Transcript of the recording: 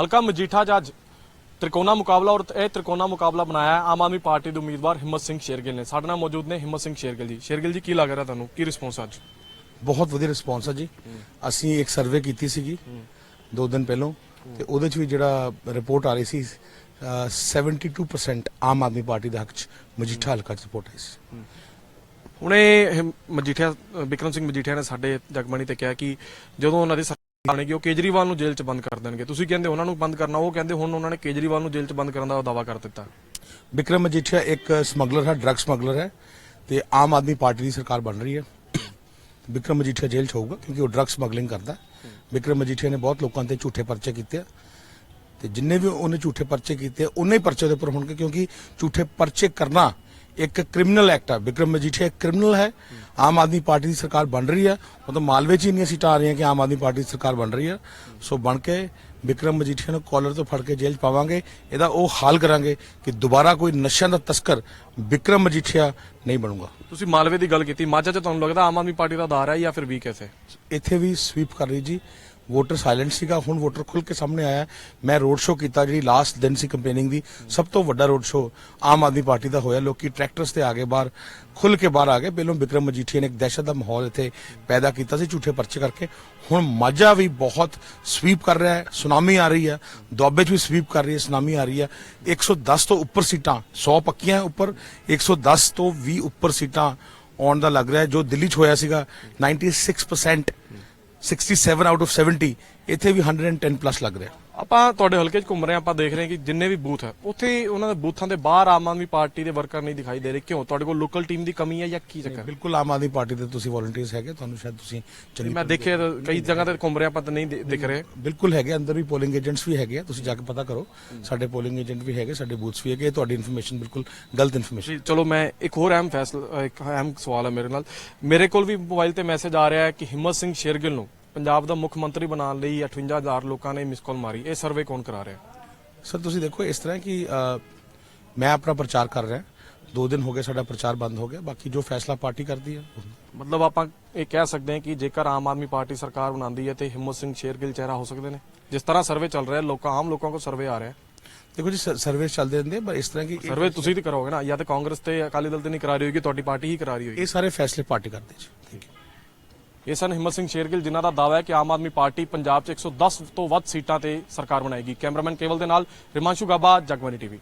ਹਲਕਾ ਮਜੀਠਾ ਅੱਜ ਤ੍ਰਿਕੋਣਾ ਮੁਕਾਬਲਾ ਔਰ ਇਹ ਤ੍ਰਿਕੋਣਾ ਮੁਕਾਬਲਾ ਬਣਾਇਆ ਹੈ। ਆਮ ਆਦਮੀ ਪਾਰਟੀ ਦੇ ਉਮੀਦਵਾਰ ਹਿੰਮਤ ਸਿੰਘ ਸ਼ੇਰਗਿੱਲ ਨੇ। ਸਾਡੇ ਨਾਲ ਮੌਜੂਦ ਨੇ ਹਿੰਮਤ ਸਿੰਘ ਸ਼ੇਰਗਿੱਲ ਜੀ। ਸ਼ੇਰਗਿੱਲ ਜੀ ਕੀ ਲੱਗ ਰਿਹਾ ਤੁਹਾਨੂੰ? ਕੀ ਰਿਸਪੌਂਸ ਅੱਜ? ਬਹੁਤ ਵਧੀਆ ਰਿਸਪੌਂਸ ਹੈ ਜੀ। ਅਸੀਂ ਇੱਕ ਸਰਵੇ ਕੀਤੀ ਸੀਗੀ ਦੋ ਦਿਨ ਪਹਿਲਾਂ ਤੇ ਉਹਦੇ ਚ ਵੀ ਜਿਹੜਾ ਰਿਪੋਰਟ ਆ ਰਹੀ ਸੀ ਅਹ 72% ਆਮ ਆਦਮੀ ਪਾਰਟੀ ਦੇ ਹੱਕ ਚ ਮਜੀਠਾ ਹਲਕਾ ਚ ਰਿਪੋਰਟ ਆਈ ਸੀ। ਹੁਣੇ ਅ, ਬਿਕਰਮ ਸਿੰਘ ਮਜੀਠੀਆ ਨੇ ਸਾਡੇ ਜਗਬਾਣੀ ਤੇ ਕਿਹਾ ਕਿ ਜਦੋਂ ਉਹਨਾਂ ਦੀ ਸਰਕਾਰ ਉਹ ਕੇਜਰੀਵਾਲ ਨੂੰ ਜੇਲ੍ਹ 'ਚ ਬੰਦ ਕਰ ਦੇਣਗੇ। ਤੁਸੀਂ ਕਹਿੰਦੇ ਉਹਨਾਂ ਨੂੰ ਬੰਦ ਕਰਨਾ ਉਹ ਕਹਿੰਦੇ ਹੁਣ ਉਹਨਾਂ ਨੇ ਕੇਜਰੀਵਾਲ ਨੂੰ ਜੇਲ੍ਹ 'ਚ ਬੰਦ ਕਰਨ ਦਾ ਦਾਅਵਾ ਕਰ ਦਿੱਤਾ। ਵਿਕਰਮ ਮਜੀਠੀਆ ਇੱਕ ਸਮਗਲਰ ਹੈ ਡਰੱਗ ਸਮਗਲਰ ਹੈ ਤੇ ਆਮ ਆਦਮੀ ਪਾਰਟੀ ਦੀ ਸਰਕਾਰ ਬਣ ਰਹੀ ਹੈ। ਵਿਕਰਮ ਮਜੀਠੀਆ ਜੇਲ੍ਹ ਚ ਹੋਊਗਾ ਕਿਉਂਕਿ ਉਹ ਡਰੱਗ ਸਮਗਲਿੰਗ ਕਰਦਾ। ਹੈ। ਵਿਕਰਮ ਮਜੀਠੀਆ ਨੇ ਬਹੁਤ ਲੋਕਾਂ ਤੇ ਝੂਠੇ ਪਰਚੇ ਕੀਤੇ ਆ। ਤੇ ਜਿੰਨੇ ਵੀ ਉਹਨੇ ਝੂਠੇ ਪਰਚੇ ਕੀਤੇ ਆ, ਹੀ ਪਰਚੇ ਦੇ ਉੱਪਰ ਹੋਣਗੇ ਕਿਉਂਕਿ ਝੂਠੇ ਪਰਚੇ ਕਰਨਾ ਇੱਕ ਕ੍ਰਿਮੀਨਲ ਐਕਟ ਹੈ ਵਿਕਰਮ ਮਜੀਠੀਆ ਇੱਕ ਕ੍ਰਿਮੀਨਲ ਹੈ। ਆਮ ਆਦਮੀ ਪਾਰਟੀ ਦੀ ਸਰਕਾਰ ਬਣ ਰਹੀ ਹੈ ਉਹ ਤਾਂ ਮਾਲਵੇ 'ਚ ਹੀ ਇੰਨੀਆਂ ਸੀਟਾਂ ਆ ਰਹੀਆਂ ਕਿ ਆਮ ਆਦਮੀ ਪਾਰਟੀ ਦੀ ਸਰਕਾਰ ਬਣ ਰਹੀ ਹੈ ਸੋ ਬਣ ਕੇ ਵਿਕਰਮ ਮਜੀਠੀਆ ਨੂੰ ਕਾਲਰ ਤੋਂ ਫੜ ਕੇ ਜੇਲ੍ਹ 'ਚ ਪਾਵਾਂਗੇ। ਇਹਦਾ ਉਹ ਹਾਲ ਕਰਾਂਗੇ ਕਿ ਦੁਬਾਰਾ ਕੋਈ ਨਸ਼ਿਆਂ ਦਾ ਤਸਕਰ ਵਿਕਰਮ ਮਜੀਠੀਆ ਨਹੀਂ ਬਣੂਗਾ। ਤੁਸੀਂ ਮਾਲਵੇ ਦੀ ਗੱਲ ਕੀਤੀ। ਮਾਝਾ 'ਚ ਤੁਹਾਨੂੰ ਲੱਗਦਾ ਆਮ ਆਦਮੀ ਪਾਰਟੀ ਦਾ ਆਧਾਰ ਹੈ ਜਾਂ ਫਿਰ ਹੈ ਇਥੇ ਇੱਥੇ ਵੀ ਸਵੀਪ ਕਰ ਰਹੀ ਜੀ। ਵੋਟਰ ਸਾਇਲੈਂਟ ਸੀਗਾ, ਹੁਣ ਵੋਟਰ ਖੁੱਲ ਕੇ ਸਾਹਮਣੇ ਆਇਆ। ਮੈਂ ਰੋਡ ਸ਼ੋਅ ਕੀਤਾ, ਜਿਹੜੀ ਲਾਸਟ ਦਿਨ ਸੀ ਕੰਪੇਨਿੰਗ ਦੀ, ਸਭ ਤੋਂ ਵੱਡਾ road show Aam Aadmi party ਦਾ ਹੋਇਆ। ਲੋਕੀ ਟਰੈਕਟਰਸ ਤੇ ਆ ਗਏ ਬਾਹਰ ਖੁੱਲ ਕੇ ਬਾਹਰ ਆ ਗਏ। ਪਹਿਲੋਂ ਬਿਕਰਮ ਮਜੀਠੀਆ ਨੇ ਇੱਕ ਦਹਿਸ਼ਤ ਦਾ ਮਾਹੌਲ ਇੱਥੇ ਪੈਦਾ ਕੀਤਾ ਸੀ, ਝੂਠੇ ਪਰਚੇ ਕਰਕੇ। ਹੁਣ ਮਾਝਾ ਵੀ ਬਹੁਤ ਸਵੀਪ ਕਰ ਰਿਹਾ ਹੈ ਸੁਨਾਮੀ ਆ ਰਹੀ ਹੈ। ਦੁਆਬੇ 'ਚ ਵੀ ਸਵੀਪ ਕਰ ਰਹੀ ਹੈ ਸੁਨਾਮੀ ਆ ਰਹੀ ਹੈ। 110 ਤੋਂ ਉੱਪਰ ਸੀਟਾਂ 100 ਪੱਕੀਆਂ ਉੱਪਰ 110 ਤੋਂ ਵੀ ਉੱਪਰ ਸੀਟਾਂ ਆਉਣ ਦਾ ਲੱਗ ਰਿਹਾ ਜੋ ਦਿੱਲੀ 'ਚ ਹੋਇਆ ਸੀਗਾ 96% 67 ਆਊਟ ਆਫ 70 ਇੱਥੇ ਵੀ 110 ਪਲੱਸ ਲੱਗ ਰਿਹਾ ਆਪਾਂ ਤੁਹਾਡੇ ਹਲਕੇ 'ਚ ਘੁੰਮ ਰਹੇ ਹਾਂ ਆਪਾਂ ਦੇਖ ਰਹੇ ਹਾਂ ਕਿ ਜਿੰਨੇ ਵੀ ਬੂਥ ਹੈ ਉੱਥੇ ਉਹਨਾਂ ਦੇ ਬੂਥਾਂ ਦੇ ਬਾਹਰ ਆਮ ਆਦਮੀ ਪਾਰਟੀ ਦੇ ਵਰਕਰ ਨਹੀਂ ਦਿਖਾਈ ਦੇ ਰਹੇ। ਕਿਉਂ? ਤੁਹਾਡੇ ਕੋਲ ਲੋਕਲ ਟੀਮ ਦੀ ਕਮੀ ਹੈ ਜਾਂ ਕੀ ਚੱਕਰ? ਬਿਲਕੁਲ ਆਮ ਆਦਮੀ ਪਾਰਟੀ ਦੇ ਤੁਸੀਂ ਵੋਲੰਟੀਅਰਸ ਹੈਗੇ ਤੁਹਾਨੂੰ ਸ਼ਾਇਦ ਤੁਸੀਂ ਚੰਗੀ ਮੈਂ ਦੇਖਿਆ ਕਈ ਜਗ੍ਹਾ ਤੇ ਘੁੰਮ ਰਿਹਾ ਆਪਾਂ ਤਾਂ ਨਹੀਂ ਦਿਖ ਰਹੇ। ਬਿਲਕੁਲ ਹੈਗੇ ਅੰਦਰ ਵੀ ਪੋਲਿੰਗ ਏਜੰਟਸ ਵੀ ਹੈਗੇ ਆ, ਤੁਸੀਂ ਜਾ ਕੇ ਪਤਾ ਕਰੋ। ਸਾਡੇ ਪੋਲਿੰਗ ਏਜੰਟ ਵੀ ਹੈਗੇ ਸਾਡੇ ਬੂਥਸ ਵੀ ਹੈਗੇ ਤੁਹਾਡੀ ਇਨਫੋਰਮੇਸ਼ਨ ਬਿਲਕੁਲ ਗਲਤ ਇਨਫੋਰਮੇਸ਼ਨ ਚਲੋ ਮੈਂ ਇੱਕ ਹੋਰ ਅਹਿਮ ਫੈਸਲਾ ਇੱਕ ਅਹਿਮ ਸਵਾਲ ਹੈ ਮੇਰੇ ਨਾਲ। ਮੇਰੇ ਕੋਲ ਵੀ ਮੋਬਾਈਲ ਤੇ ਮੈਸੇਜ ਆ ਰਿਹਾ ਹੈ ਕਿ ਹਿੰਮਤ ਸਿੰਘ ਸ਼ੇਰਗਿੱਲ ਨੂੰ ਪੰਜਾਬ ਦਾ ਮੁੱਖ ਮੰਤਰੀ ਬਣਾਉਣ ਲਈ 58000 ਲੋਕਾਂ ਨੇ ਮਿਸ ਕਾਲ ਮਾਰੀ। ਇਹ ਸਰਵੇ ਕੌਣ ਕਰਾ ਰਿਹਾ? ਸਰ ਤੁਸੀਂ ਦੇਖੋ ਇਸ ਤਰ੍ਹਾਂ ਕਿ ਮੈਂ ਆਪਣਾ ਪ੍ਰਚਾਰ ਕਰ ਰਿਹਾ। ਦੋ ਦਿਨ ਹੋ ਗਏ ਸਾਡਾ ਪ੍ਰਚਾਰ ਬੰਦ ਹੋ ਗਿਆ। ਬਾਕੀ ਜੋ ਫੈਸਲਾ ਪਾਰਟੀ ਕਰਦੀ ਹੈ ਮਤਲਬ ਆਪਾਂ ਇਹ ਕਹਿ ਸਕਦੇ ਹਾਂ ਕਿ ਜੇਕਰ ਆਮ ਆਦਮੀ ਪਾਰਟੀ ਸਰਕਾਰ ਬਣਾਉਂਦੀ ਹੈ ਤੇ ਹਿੰਮਤ ਸਿੰਘ ਸ਼ੇਰਗਿੱਲ ਚਿਹਰਾ ਹੋ ਸਕਦੇ ਨੇ। ਜਿਸ ਤਰ੍ਹਾਂ ਸਰਵੇ ਚੱਲ ਰਿਹਾ ਲੋਕਾਂ ਆਮ ਲੋਕਾਂ ਕੋਲ ਸਰਵੇ ਆ ਰਿਹਾ। ਦੇਖੋ ਜੀ ਸਰਵੇ ਚੱਲਦੇ ਰਹਿੰਦੇ ਪਰ ਇਸ ਤਰ੍ਹਾਂ ਕਿ ਸਰਵੇ ਤੁਸੀਂ ਤੇ ਕਰੋਗੇ ਨਾ? ਜਾਂ ਤੇ ਕਾਂਗਰਸ ਤੇ ਅਕਾਲੀ ਦਲ ਤੇ ਨਹੀਂ ਕਰਾ ਰਹੀ ਹੋਗੀ ਤੁਹਾਡੀ ਪਾਰਟੀ ਹੀ ਕਰਾ ਰਹੀ ਹੋਗੀ ਇਹ ਸਾਰੇ ਫੈਸਲੇ ਪਾਰਟੀ ਕਰਦੀ ਜੀ। ਥੈਂਕ ਯੂ ਇਹ ਸਨ ਹਿੰਮਤ ਸਿੰਘ ਸ਼ੇਰਗਿੱਲ, ਜਿਨ੍ਹਾਂ ਦਾ ਦਾਅਵਾ ਹੈ ਕਿ ਆਮ ਆਦਮੀ ਪਾਰਟੀ ਪੰਜਾਬ 'ਚ 110 ਤੋਂ ਵੱਧ ਸੀਟਾਂ ਤੇ ਸਰਕਾਰ ਬਣਾਏਗੀ। ਕੈਮਰਾਮੈਨ ਕੇਵਲ ਦੇ ਨਾਲ, ਰਿਮਾਂਸ਼ੂ ਗਾਬਾ ਜਗਬਾਨੀ ਟੀਵੀ।